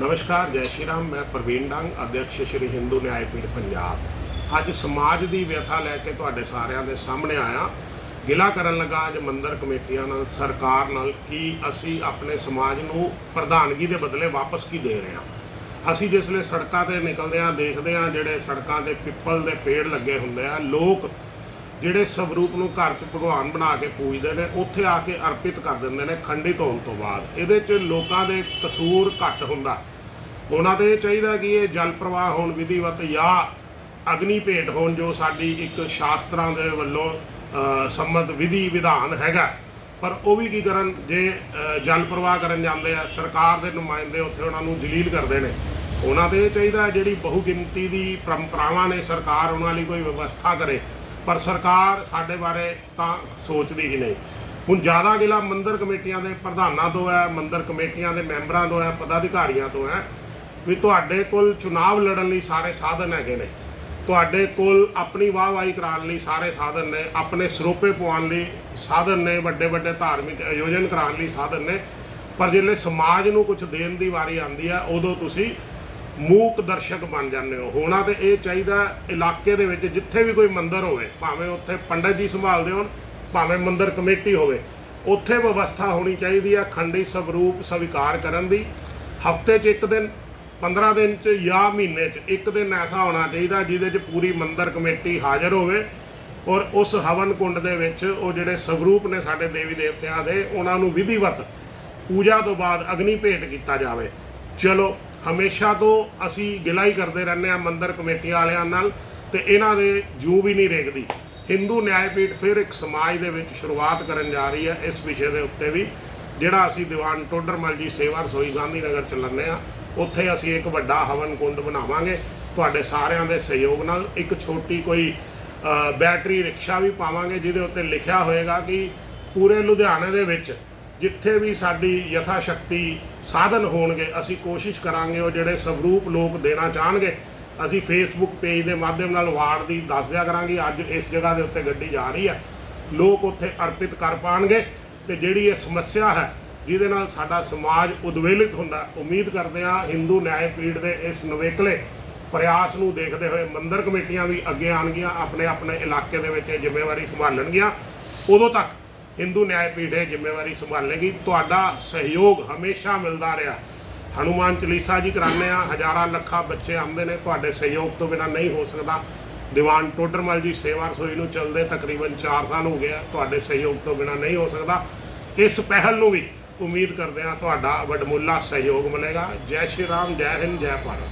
ਨਮਸਕਾਰ, ਜੈ ਸ਼੍ਰੀ ਰਾਮ। ਮੈਂ ਪ੍ਰਵੀਨ ਡੰਗ ਅਧਿਕਸ਼ ਸ਼੍ਰੀ ਹਿੰਦੂ ਨਿਆਏ ਪੀੜ ਪੰਜਾਬ। ਅੱਜ ਸਮਾਜ ਦੀ ਵਿਅਥਾ ਲੈ ਕੇ ਤੁਹਾਡੇ ਸਾਰਿਆਂ ਦੇ ਸਾਹਮਣੇ ਆਇਆ। ਗਿਲਾ ਕਰਨ ਲੱਗਾ ਅੱਜ ਮੰਦਰ ਕਮੇਟੀਆਂ ਨਾਲ, ਸਰਕਾਰ ਨਾਲ ਕਿ ਅਸੀਂ ਆਪਣੇ ਸਮਾਜ ਨੂੰ ਪ੍ਰਧਾਨਗੀ ਦੇ ਬਦਲੇ ਵਾਪਸ ਕੀ ਦੇ ਰਹੇ ਹਾਂ। ਅਸੀਂ ਜਿਸ ਵੇਲੇ ਸੜਕਾਂ ਤੇ ਨਿਕਲਦੇ ਹਾਂ, ਦੇਖਦੇ ਹਾਂ, ਜਿਹੜੇ ਸੜਕਾਂ ਤੇ ਪਿੱਪਲ ਦੇ ਪੇੜ ਲੱਗੇ ਹੁੰਦੇ ਆ, ਲੋਕ ਜਿਹੜੇ ਸਵਰੂਪ ਨੂੰ ਘਰ 'ਚ ਭਗਵਾਨ ਬਣਾ ਕੇ ਪੂਜਦੇ ਨੇ ਉੱਥੇ ਆ ਕੇ ਅਰਪਿਤ ਕਰ ਦਿੰਦੇ ਨੇ ਖੰਡਿਤ ਹੋਣ ਤੋਂ ਬਾਅਦ। ਇਹਦੇ 'ਚ ਲੋਕਾਂ ਦੇ ਕਸੂਰ ਘੱਟ ਹੁੰਦਾ। ਉਹਨਾਂ ਤੇ ਇਹ ਚਾਹੀਦਾ ਕਿ ਇਹ ਜਲ ਪ੍ਰਵਾਹ ਹੋਣ ਵਿਧੀਵਤ ਜਾਂ ਅਗਨੀ ਭੇਟ ਹੋਣ ਜੋ ਸਾਡੀ ਇੱਕ ਸ਼ਾਸਤਰਾਂ ਦੇ ਵੱਲੋਂ ਅ, ਸੰਮਤ ਵਿਧੀ ਵਿਧਾਨ ਹੈਗਾ। ਪਰ ਉਹ ਵੀ ਕੀ ਕਰਨ ਜੇ ਜਲ ਪ੍ਰਵਾਹ ਕਰਨ ਜਾਂਦੇ ਆ ਸਰਕਾਰ ਦੇ ਨੁਮਾਇੰਦੇ ਉੱਥੇ ਉਹਨਾਂ ਨੂੰ ਜਲੀਲ ਕਰਦੇ ਨੇ। ਉਹਨਾਂ ਤੇ ਇਹ ਚਾਹੀਦਾ ਜਿਹੜੀ ਬਹੁਗਿਣਤੀ ਦੀ ਪਰੰਪਰਾਵਾਂ ਨੇ ਸਰਕਾਰ ਉਹਨਾਂ ਲਈ ਕੋਈ ਵਿਵਸਥਾ ਕਰੇ। ਪਰ ਸਰਕਾਰ ਸਾਡੇ ਬਾਰੇ ਤਾਂ ਸੋਚਦੀ ਹੀ ਨਹੀਂ। ਹੁਣ ਜ਼ਿਆਦਾ ਗਿਲਾ ਮੰਦਰ ਕਮੇਟੀਆਂ ਦੇ ਪ੍ਰਧਾਨਾਂ ਤੋਂ ਹੈ, ਮੰਦਰ ਕਮੇਟੀਆਂ ਦੇ ਮੈਂਬਰਾਂ ਤੋਂ ਹੈ, ਪਦਾਧਿਕਾਰੀਆਂ ਤੋਂ ਹੈ, ਵੀ ਤੁਹਾਡੇ ਕੋਲ ਚੁਣਾਵ ਲੜਨ ਲਈ ਸਾਰੇ ਸਾਧਨ ਹੈਗੇ ਨੇ। ਤੁਹਾਡੇ ਕੋਲ ਆਪਣੀ ਵਾਹਵਾਹੀ ਕਰਾਉਣ ਲਈ ਸਾਰੇ ਸਾਧਨ ਨੇ, ਆਪਣੇ ਸਰੋਪੇ ਪਵਾਉਣ ਲਈ ਸਾਧਨ ਨੇ ਵੱਡੇ ਵੱਡੇ ਧਾਰਮਿਕ ਆਯੋਜਨ ਕਰਾਉਣ ਲਈ ਸਾਧਨ ਨੇ। ਪਰ ਜਿਹੜੇ ਸਮਾਜ ਨੂੰ ਕੁਝ ਦੇਣ ਦੀ ਵਾਰੀ ਆਉਂਦੀ ਆ ਉਦੋਂ ਤੁਸੀਂ ਮੂਕ ਦਰਸ਼ਕ ਬਣ ਜਾਂਦੇ ਹੋ। ਹੋਣਾ ਤੇ ਇਹ ਚਾਹੀਦਾ ਇਲਾਕੇ ਦੇ ਵਿੱਚ ਜਿੱਥੇ ਵੀ ਕੋਈ ਮੰਦਿਰ ਹੋਵੇ, ਭਾਵੇਂ ਉੱਥੇ ਪੰਡਤ ਜੀ ਸੰਭਾਲਦੇ ਹੋਣ, ਭਾਵੇਂ ਮੰਦਿਰ ਕਮੇਟੀ ਹੋਵੇ, ਉੱਥੇ ਵਿਵਸਥਾ ਹੋਣੀ ਚਾਹੀਦੀ ਆ ਖੰਡੀ ਸਵਰੂਪ ਸਵੀਕਾਰ ਕਰਨ ਦੀ। ਹਫ਼ਤੇ 'ਚ ਇੱਕ ਦਿਨ 15 ਦਿਨ 'ਚ ਜਾਂ ਮਹੀਨੇ 'ਚ ਇੱਕ ਦਿਨ ਐਸਾ ਹੋਣਾ ਚਾਹੀਦਾ ਜਿਹਦੇ 'ਚ ਪੂਰੀ ਮੰਦਿਰ ਕਮੇਟੀ ਹਾਜ਼ਰ ਹੋਵੇ। ਔਰ ਉਸ ਹਵਨ ਕੁੰਡ ਦੇ ਵਿੱਚ ਉਹ ਜਿਹੜੇ ਸਵਰੂਪ ਨੇ ਸਾਡੇ ਦੇਵੀ ਦੇਵਤਿਆਂ ਦੇ, ਉਹਨਾਂ ਨੂੰ ਵਿਧੀਵਤ ਪੂਜਾ ਤੋਂ ਬਾਅਦ ਅਗਨੀ ਭੇਟ ਕੀਤਾ ਜਾਵੇ। ਚਲੋ ਹਮੇਸ਼ਾ ਤੋਂ ਅਸੀਂ ਗਿਲਾ ਹੀ ਕਰਦੇ ਰਹਿੰਦੇ ਆ ਮੰਦਰ ਕਮੇਟੀਆਂ ਵਾਲਿਆਂ ਨਾਲ ਤੇ ਇਹਨਾਂ ਦੇ ਜੂ ਵੀ ਨਹੀਂ ਰੇਕਦੀ ਹਿੰਦੂ ਨਿਆਏ ਪੀਠ ਫਿਰ ਇੱਕ ਸਮਾਜ ਦੇ ਵਿੱਚ ਸ਼ੁਰੂਆਤ ਕਰਨ ਜਾ ਰਹੀ ਹੈ ਇਸ ਵਿਸ਼ੇ ਦੇ ਉੱਤੇ ਵੀ, ਜਿਹੜਾ ਅਸੀਂ ਦੀਵਾਨ ਟੋਡਰਮਲ ਜੀ ਸੇਵਾ ਰਸੋਈ ਗਾਂਧੀ ਨਗਰ ਚ ਲੰਨੇ ਆ ਉੱਥੇ ਅਸੀਂ ਇੱਕ ਵੱਡਾ ਹਵਨ ਕੁੰਡ ਬਣਾਵਾਂਗੇ। ਤੁਹਾਡੇ ਸਾਰਿਆਂ ਦੇ ਸਹਿਯੋਗ ਨਾਲ ਇੱਕ ਛੋਟੀ ਕੋਈ ਬੈਟਰੀ ਰਿਕਸ਼ਾ ਵੀ ਪਾਵਾਂਗੇ, ਜਿਹਦੇ ਉੱਤੇ ਲਿਖਿਆ ਹੋਏਗਾ ਕਿ ਪੂਰੇ ਲੁਧਿਆਣੇ ਦੇ ਵਿੱਚ ਜਿੱਥੇ ਵੀ ਸਾਡੀ ਯਥਾ ਸ਼ਕਤੀ ਸਾਧਨ ਹੋਣਗੇ, ਅਸੀਂ ਕੋਸ਼ਿਸ਼ ਕਰਾਂਗੇ ਉਹ ਜਿਹੜੇ ਸਵਰੂਪ ਲੋਕ ਦੇਣਾ ਚਾਹਣਗੇ, ਅਸੀਂ ਫੇਸਬੁੱਕ ਪੇਜ ਦੇ ਮਾਧਿਅਮ ਨਾਲ ਵਾਰਡ ਦੀ ਦੱਸ ਦਿਆ ਕਰਾਂਗੇ, ਅੱਜ ਇਸ ਜਗ੍ਹਾ ਦੇ ਉੱਤੇ ਗੱਡੀ ਜਾ ਰਹੀ ਹੈ। ਲੋਕ ਉੱਥੇ ਅਰਪਿਤ ਕਰ ਪਾਣਗੇ ਤੇ ਜਿਹੜੀ ਇਹ ਸਮੱਸਿਆ ਹੈ, ਜਿਹਦੇ ਨਾਲ ਸਾਡਾ ਸਮਾਜ ਉਦਵੇਲਿਤ ਹੁੰਦਾ ਉਮੀਦ ਕਰਦੇ ਹਾਂ ਹਿੰਦੂ ਨਿਆਇ ਪੀੜ ਦੇ ਇਸ ਨਵੇਕਲੇ ਪ੍ਰਯਾਸ ਨੂੰ ਦੇਖਦੇ ਹੋਏ ਮੰਦਰ ਕਮੇਟੀਆਂ ਵੀ ਅੱਗੇ ਆਣਗੀਆਂ ਆਪਣੇ ਆਪਣੇ ਇਲਾਕੇ ਦੇ ਵਿੱਚ ਇਹ ਜ਼ਿੰਮੇਵਾਰੀ ਸੰਭਾਲਣਗੀਆਂ। ਉਦੋਂ ਤੱਕ ਹਿੰਦੂ ਨਿਆਇ ਪੀੜ ਇਹ ਜ਼ਿੰਮੇਵਾਰੀ ਸੰਭਾਲੇਗੀ। ਤੁਹਾਡਾ ਸਹਿਯੋਗ ਹਮੇਸ਼ਾ ਮਿਲਦਾ ਰਿਹਾ। ਹਨੂਮਾਨ ਚਾਲੀਸਾ ਜੀ ਕਰਾਉਂਦੇ ਆ ਹਜ਼ਾਰਾਂ ਲੱਖਾਂ ਬੱਚੇ ਆਉਂਦੇ ਨੇ। ਤੁਹਾਡੇ ਸਹਿਯੋਗ ਤੋਂ ਬਿਨਾ ਨਹੀਂ ਹੋ ਸਕਦਾ। ਦੀਵਾਨ ਟੋਡਰਮਲ ਜੀ, ਸੇਵਾ ਰਸੋਈ ਨੂੰ ਚੱਲਦੇ ਤਕਰੀਬਨ 4 ਸਾਲ ਹੋ ਗਏ ਆ। ਤੁਹਾਡੇ ਸਹਿਯੋਗ ਤੋਂ ਬਿਨਾ ਨਹੀਂ ਹੋ ਸਕਦਾ। ਇਸ ਪਹਿਲ ਨੂੰ ਵੀ ਉਮੀਦ ਕਰਦੇ ਆ ਤੁਹਾਡਾ ਵਡਮੁੱਲਾ ਸਹਿਯੋਗ ਮਿਲੇਗਾ। ਜੈ ਸ਼੍ਰੀ ਰਾਮ, ਜੈ ਹਿੰਦ, ਜੈ ਭਾਰਤ।